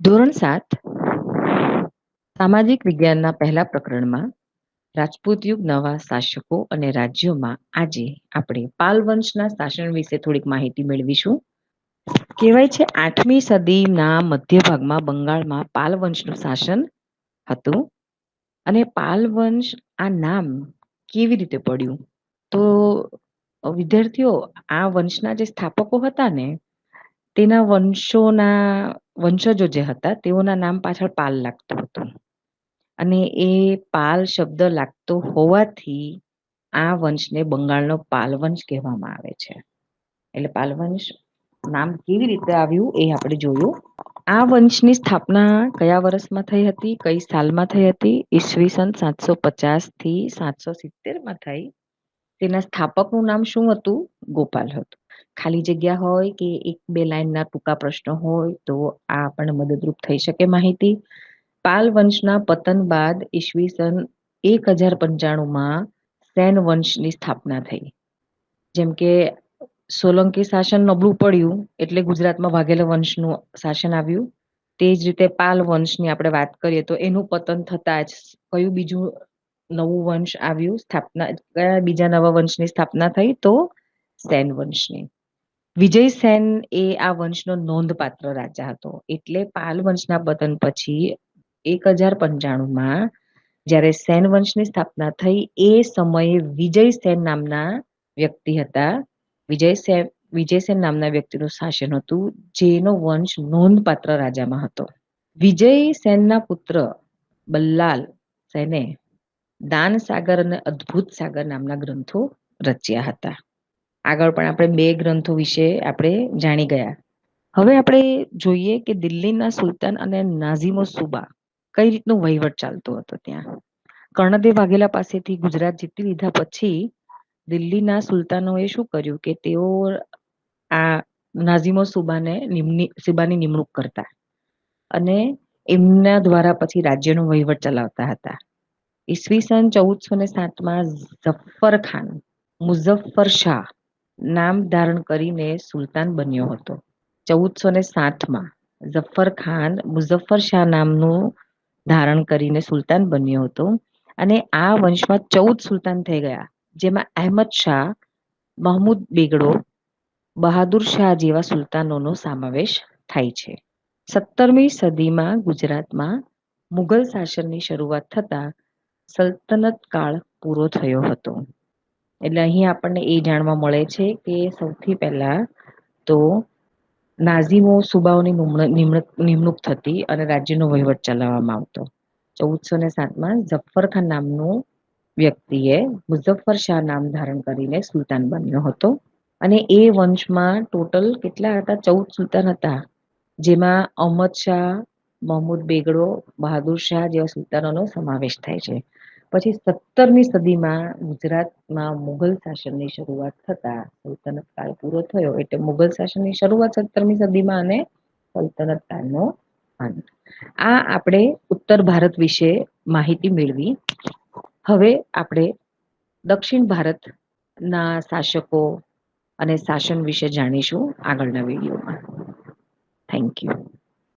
ધોરણ સાત, સામાજિક વિજ્ઞાનના પહેલા પ્રકરણમાં રાજપૂત યુગ નવા શાસકો અને રાજ્યોમાં આજે આપણે પાલ વંશના શાસન વિશે થોડીક માહિતી મેળવીશું. કહેવાય છે આઠમી સદીના મધ્ય ભાગમાં બંગાળમાં પાલ વંશનું શાસન હતું અને પાલ વંશ આ નામ કેવી રીતે પડ્યું? તો વિદ્યાર્થીઓ, આ વંશના જે સ્થાપકો હતા ને તેના વંશોના, વંશજો જે હતા, તેઓના નામ પાછળ પાલ લાગતું હતું. અને એ પાલ શબ્દ લાગતો હોવાથી આ વંશને બંગાળનો પાલવંશ કહેવામાં આવે છે. એટલે પાલવંશ નામ કેવી રીતે આવ્યું એ આપણે જોયું. આ વંશની સ્થાપના કયા વર્ષમાં થઈ હતી, કઈ સાલમાં થઈ હતી? ઈસવીસન સાતસો પચાસથી સાતસો સિત્તેરમાં થઈ. તેના સ્થાપકનું નામ શું હતું? ગોપાલ હતું. ખાલી જગ્યા હોય કે એક બે લાઈનના ટૂંકા પ્રશ્નો હોય તો આ આપણને મદદરૂપ થઈ શકે માહિતી. પાલ વંશના પતન બાદ ઈસવીસન એક હજાર પંચાણુંમાં સેન વંશની સ્થાપના થઈ. જેમ કે સોલંકી શાસન નબળું પડ્યું એટલે ગુજરાતમાં વાઘેલા વંશનું શાસન આવ્યું. તે જ રીતે પાલ વંશની આપણે વાત કરીએ તો એનું પતન થતા જ કયું બીજું નવું વંશ આવ્યું? સ્થાપના, કયા બીજા નવા વંશની સ્થાપના થઈ તો સેન વંશની. વિજય સેન એ આ વંશનો નોંધપાત્ર રાજા હતો. એટલે પાલ વંશના પતન પછી એક હજાર પંચાણુંમાં જ્યારે સેન વંશની સ્થાપના થઈ એ સમયે વિજય સેન નામના વ્યક્તિ હતા. વિજય સેન વિજયસેન નામના વ્યક્તિનું શાસન હતું, જેનો વંશ નોંધપાત્ર રાજામાં હતો. વિજય સેનના પુત્ર બલ્લાલ સેને દાન સાગર અને અદ્ભુત સાગર નામના ગ્રંથો રચ્યા હતા. આગળ પણ આપણે બે ગ્રંથો વિશે આપણે જાણી ગયા. હવે આપણે જોઈએ કે દિલ્હીના સુલતાન અને નાઝીમો સુબા કઈ રીતનું વહીવટ ચાલતો હતો ત્યાં? કર્ણદેવ વાઘેલા પાસેથી ગુજરાત જીતી લીધા પછી દિલ્હીના સુલતાનોએ શું કર્યું કે તેઓ આ નાઝીમો સુબાને સુબાની નિમણૂક કરતા અને એમના દ્વારા પછી રાજ્યનો વહીવટ ચલાવતા હતા. ઈસવીસન ચૌદસો ને સાતમાં ઝફર ખાન, મુઝફ્ફર શાહ નામ ધારણ કરીને સુલતાન બન્યો હતો. ચૌદસો ને સાતમાં ઝફર ખાન મુઝફ્ફર શાહ નામનું ધારણ કરીને સુલતાન બન્યો હતો અને આ વંશમાં ચૌદ સુલતાન થઈ ગયા, જેમાં અહેમદ શાહ, મહમૂદ બેગડો, બહાદુર શાહ જેવા સુલતાનોનો સમાવેશ થાય છે. સત્તરમી સદીમાં ગુજરાતમાં મુઘલ શાસનની શરૂઆત થતા સલ્તનત કાળ પૂરો થયો હતો. એટલે અહીં આપણને એ જાણવા મળે છે કે સૌથી પહેલા તો નાઝીમો સુબાઓની નિમણૂક થતી અને રાજ્યનો વહીવટ ચલાવવામાં આવતો. ચૌદસો ને સાતમાં ઝફરખાન નામનું વ્યક્તિએ મુઝફ્ફર શાહ નામ ધારણ કરીને સુલતાન બન્યો હતો અને એ વંશમાં ટોટલ કેટલા હતા? ચૌદ સુલતાન હતા, જેમાં અહમદ શાહ, મહમૂદ બેગડો, બહાદુર શાહ જેવા સુલતાનોનો સમાવેશ થાય છે. પછી સત્તરમી સદીમાં ગુજરાતમાં મુઘલ શાસનની શરૂઆત થતા સલ્તનત કાળ પૂરો થયો. એટલે મુઘલ શાસનની શરૂઆત સત્તરમી સદીમાં અને સલ્તનત કાળનો અંત. આ આપણે ઉત્તર ભારત વિશે માહિતી મેળવી. હવે આપણે દક્ષિણ ભારતના શાસકો અને શાસન વિશે જાણીશું આગળના વિડીયોમાં. Thank you